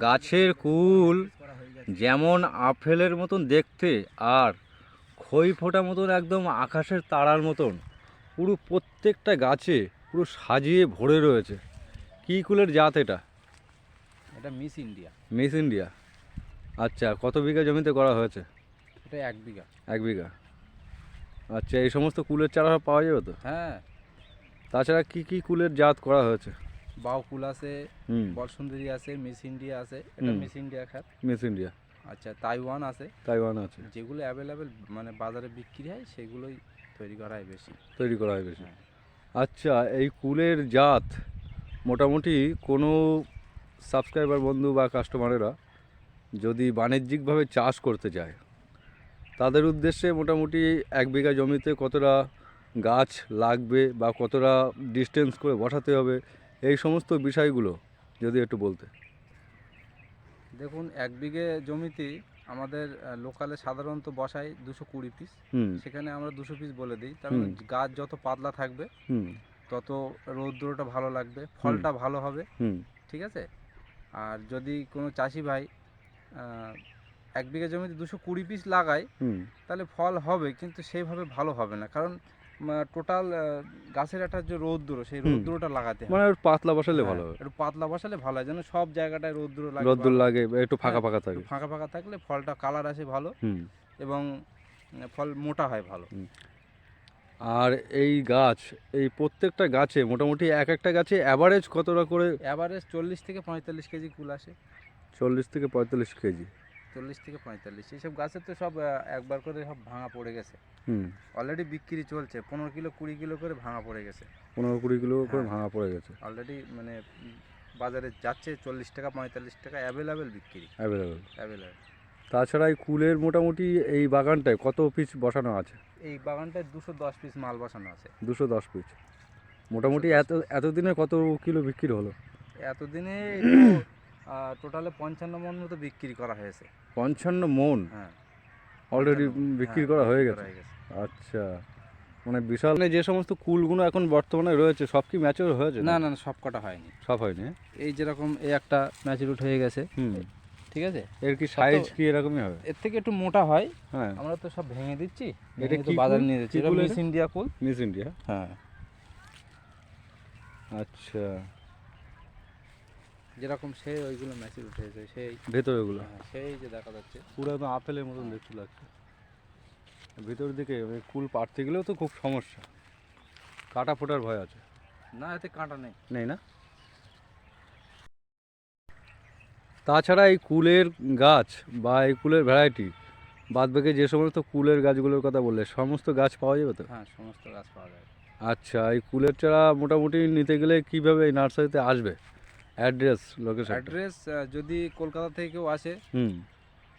গাছের কুল যেমন আপেলের মতন দেখতে আর খই ফোটা মতন একদম আকাশের তারার মতন পুরো প্রত্যেকটা গাছে পুরো সাজিয়ে ভরে রয়েছে। কী কুলের জাত এটা? এটা মিস ইন্ডিয়া মিস ইন্ডিয়া আচ্ছা কত বিঘা জমিতে করা হয়েছে? এটা এক বিঘা। এক বিঘা। আচ্ছা এই সমস্ত কুলের চারা পাওয়া যাবে তো? হ্যাঁ। তাছাড়া কি কি কুলের জাত করা হয়েছে? বাউ কুল আছে বলসুন্দরী আছে মিস ইন্ডিয়া আছে এটা। মিস ইন্ডিয়া খাত মিস ইন্ডিয়া। আচ্ছা তাইওয়ান আছে। তাইওয়ান আছে। যেগুলো অ্যাভেলেবেল মানে বাজারে বিক্রি হয় সেগুলোই তৈরি করা হয় বেশি। তৈরি করা হয় বেশি। হ্যাঁ। আচ্ছা এই কুলের জাত মোটামুটি কোনো সাবস্ক্রাইবার বন্ধু বা কাস্টমারেরা যদি বাণিজ্যিকভাবে চাষ করতে চায় তাদের উদ্দেশ্যে মোটামুটি এক বিঘা জমিতে কতটা গাছ লাগবে বা কতটা ডিস্টেন্স করে বসাতে হবে এই সমস্ত বিষয়গুলো যদি একটু বলতে। দেখুন এক বিঘে জমিতে আমাদের লোকালে সাধারণত বসাই দুশো কুড়ি পিস সেখানে আমরা দুশো পিস বলে দিই। তার মানে গাছ যত পাতলা থাকবে হুম। তত রৌদ্রটা ভালো লাগবে ফলটা ভালো হবে। হুম। ঠিক আছে? আর যদি কোনো চাষি ভাই এক বিঘা জমিতে দুশো কুড়ি পিস লাগায় হুম। তাহলে ফল হবে কিন্তু সেইভাবে ভালো হবে না। কারণ টোটাল গাছের একটা যে রৌদ্র সেই। রৌদ্রটা লাগাতে মানে একটু পাতলা বসালে হ্যাঁ, ভালো হবে। একটু পাতলা বসালে ভালো হয় যেন সব জায়গাটায় রৌদ্র লাগে রোদ্দুর ভালো। লাগে একটু ফাঁকা হ্যাঁ, ফাঁকা থাকে। ফাঁকা ফাঁকা থাকলে ফলটা কালার আসে ভালো এবং ফল মোটা হয় ভালো। আর এই গাছ এই প্রত্যেকটা গাছে মোটামুটি এক একটা গাছে অ্যাভারেজ কতটা করে? অ্যাভারেজ চল্লিশ থেকে পঁয়তাল্লিশ কেজি কুল আসে। চল্লিশ থেকে পঁয়তাল্লিশ কেজি। চল্লিশ থেকে পঁয়তাল্লিশ। এইসব গাছের তো সব একবার করে সব ভাঙা পড়ে গেছে। হুম। অলরেডি বিক্রি চলছে। পনেরো কিলো কুড়ি কিলো করে ভাঙা পড়ে গেছে। পনেরো কুড়ি কিলো করে হ্যাঁ। ভাঙা পড়ে গেছে। অলরেডি মানে বাজারে যাচ্ছে চল্লিশ টাকা পঁয়তাল্লিশ টাকা অ্যাভেলেবেল বিক্রি। অ্যাভেলেবেল অ্যাভেলেবেল তাছাড়া এই কুলের মোটামুটি এই বাগানটায় কত পিস বসানো আছে? এই বাগানটায় দুশো দশ পিস মাল বসানো আছে। দুশো দশ পিস মোটামুটি এত এতদিনে কত কিলো বিক্রি হলো? এতদিনে টোটালে পঞ্চান্ন মন মতো বিক্রি করা হয়েছে। পঞ্চান্ন মন? হ্যাঁ। অলরেডি বিক্রি হ্যাঁ, করা হয়ে বিক্রি গেছে? হয়ে গেছে। আচ্ছা। মানে বিশাল মানে যে সমস্ত কুলগুলো এখন বর্তমানে রয়েছে সব কি ম্যাচিওর হয়েছে? না না সব কটা হয়নি। সব হয়নি হ্যাঁ? এই যেরকম এই একটা ম্যাচুরুট হয়ে গেছে। হুম। ঠিক আছে? এর কি সাইজ কি এরকমই হবে? এর থেকে একটু মোটা হয়। হ্যাঁ। আমরা তো সব ভেঙে দিচ্ছি এটা কি বাজারে? নিয়ে যাচ্ছি। এটা মিস ইন্ডিয়া কুল। মিস ইন্ডিয়া হ্যাঁ। আচ্ছা। যেরকম সে ওইগুলো ম্যাচুরুট হয়েছে সেই ভেতরে ওগুলো? হ্যাঁ, সেই যে দেখা যাচ্ছে। পুরো একদম আপেলের মতন দেখতে লাগছে। ভিতর দিকে ওই কুল পাড়তে গেলেও তো খুব সমস্যা। কাটা ফোটার ভয় আছে। না এতে কাঁটা নেই। নেই না? তাছাড়া এই কুলের গাছ বা এই কুলের ভ্যারাইটি বাদ বাকি যে সমস্ত কুলের গাছগুলোর কথা বললে সমস্ত গাছ পাওয়া যাবে তো? হ্যাঁ সমস্ত গাছ পাওয়া যায় আচ্ছা এই কুলের চারা মোটামুটি নিতে গেলে কীভাবে এই নার্সারিতে আসবে? অ্যাড্রেস লোকেশন অ্যাড্রেস যদি কলকাতা থেকে কেউ আসে হুম।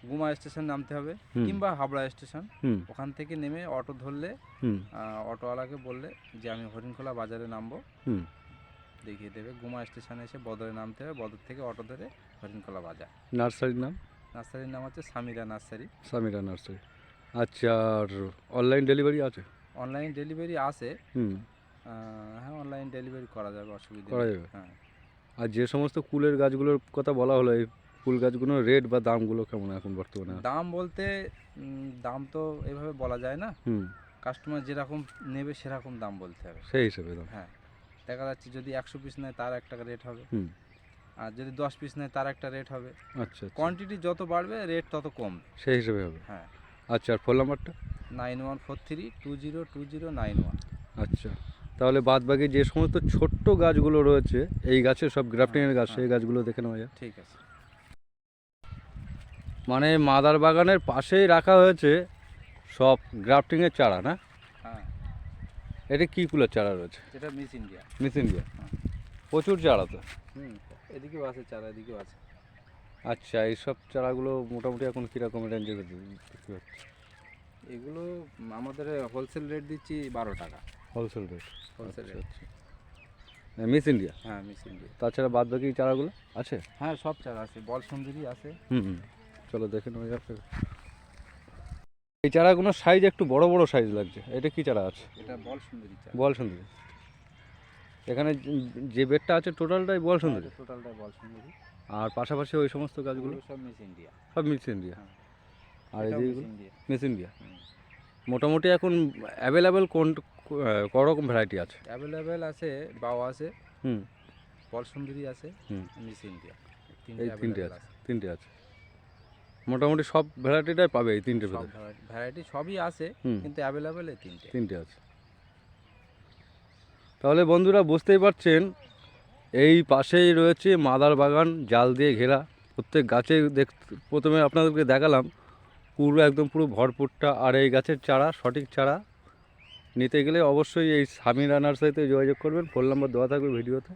গুমা স্টেশন নামতে হবে কিংবা হাবড়া স্টেশন ওখান থেকে নেমে অটো ধরলে হুম। অটোওয়ালাকে বললে যে আমি হরিণখোলা বাজারে নামবো। হুম। দেখিয়ে দেবে গুমা স্টেশনে এসে বদরে নামতে হবে বদর থেকে অটো ধরে হরিণখোলা বাজার। নার্সারির নাম? নার্সারির নাম হচ্ছে সামিরা নার্সারি। সামিরা নার্সারি। আচ্ছা আর অনলাইন ডেলিভারি আছে? অনলাইন ডেলিভারি আছে। হুম। হ্যাঁ অনলাইন ডেলিভারি করা যাবে অসুবিধা করা যাবে? হ্যাঁ। আর যে সমস্ত কুলের গাছগুলোর কথা বলা হলো এই ফুল গাছগুলোর রেট বা দামগুলো কেমন এখন বর্তমানে? দাম বলতে দাম তো এভাবে বলা যায় না। হুম। কাস্টমার যেরকম নেবে সেরকম দাম বলতে হবে। সেই হিসেবে দাম। হ্যাঁ দেখা যাচ্ছে যদি একশো পিস নেয় তার একটা রেট হবে। হুম। আর যদি দশ পিস নেয় তার একটা রেট হবে। আচ্ছা আচ্ছা। কোয়ান্টিটি যত বাড়বে রেট তত কম। সেই হিসেবে হবে। হ্যাঁ। আচ্ছা আর ফোন নাম্বারটা nine one four three two zero two zero nine one আচ্ছা। তাহলে বাদ বাকি যে সমস্ত ছোট্ট গাছগুলো রয়েছে এই গাছের সব গ্রাফটিংয়ের গাছ সেই গাছগুলো দেখে নেওয়া যায় ঠিক আছে। মানে মাদার বাগানের পাশেই রাখা হয়েছে সব গ্রাফটিংয়ের চারা না? হ্যাঁ। এটা কী কুলের চারা রয়েছে? এটা মিস ইন্ডিয়া। Miss India. হ্যাঁ। প্রচুর চারা তো? হুম এদিকেও আছে চারা এদিকেও আছে। আচ্ছা এইসব চারাগুলো মোটামুটি এখন কীরকম রেঞ্জে বিক্রি হচ্ছে? এগুলো আমাদের হোলসেল রেট দিচ্ছি বারো টাকা। Wholesale rate wholesale rate Miss India হ্যাঁ মিস ইন্ডিয়া তাছাড়া বাদ বাকি চারাগুলো আছে? হ্যাঁ সব চারা আছে। বল সুন্দরী আছে। হুম হুম। চলো দেখে নেওয়া যাক। এই চারাগুলোর সাইজ একটু বড় বড় সাইজ লাগছে। এটা কি চারা আছে? এটা বল সুন্দরী চারা। বল সুন্দর। এখানে যে- বেডটা আছে টোটালটাই বল সুন্দরী। টোটালটাই বল সুন্দরী। আর পাশাপাশি ওই সমস্ত গাছগুলো? সব মিস ইন্ডিয়া সব মিক্স ইন্ডিয়া হ্যাঁ। আর এই এটাও যে মিস ইন্ডিয়া মিস মোটামুটি এখন অ্যাভেলেবেল কোন রকম ভ্যারাইটি আছে। অ্যাভেলেবেল আছে বাও আছে হুম। বল সুন্দরী আছে হুম। মিস ইন্ডিয়া এই তিনটে আছে তিনটে আছে। মোটামুটি সব ভ্যারাইটিটাই পাবে এই তিনটে ভ্যারাইটি সবই আছে কিন্তু অ্যাভেলেবেল এই তিনটে। তিনটে আছে। তাহলে বন্ধুরা বুঝতেই পারছেন এই পাশেই রয়েছে মাদার বাগান জাল দিয়ে ঘেরা। প্রত্যেক গাছে দেখ প্রথমে আপনাদেরকে দেখালাম পুরো একদম পুরো ভরপুরটা আর এই গাছের চারা সঠিক চারা নিতে গেলে অবশ্যই এই সামির রানার সাথে যোগাযোগ করবেন। ফোন নাম্বার দেওয়া থাকবে ভিডিওতে।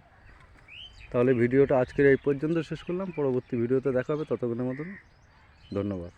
তাহলে ভিডিওটা আজকের এই পর্যন্ত শেষ করলাম। পরবর্তী ভিডিওতে দেখা হবে ততক্ষণের মতন। ধন্যবাদ।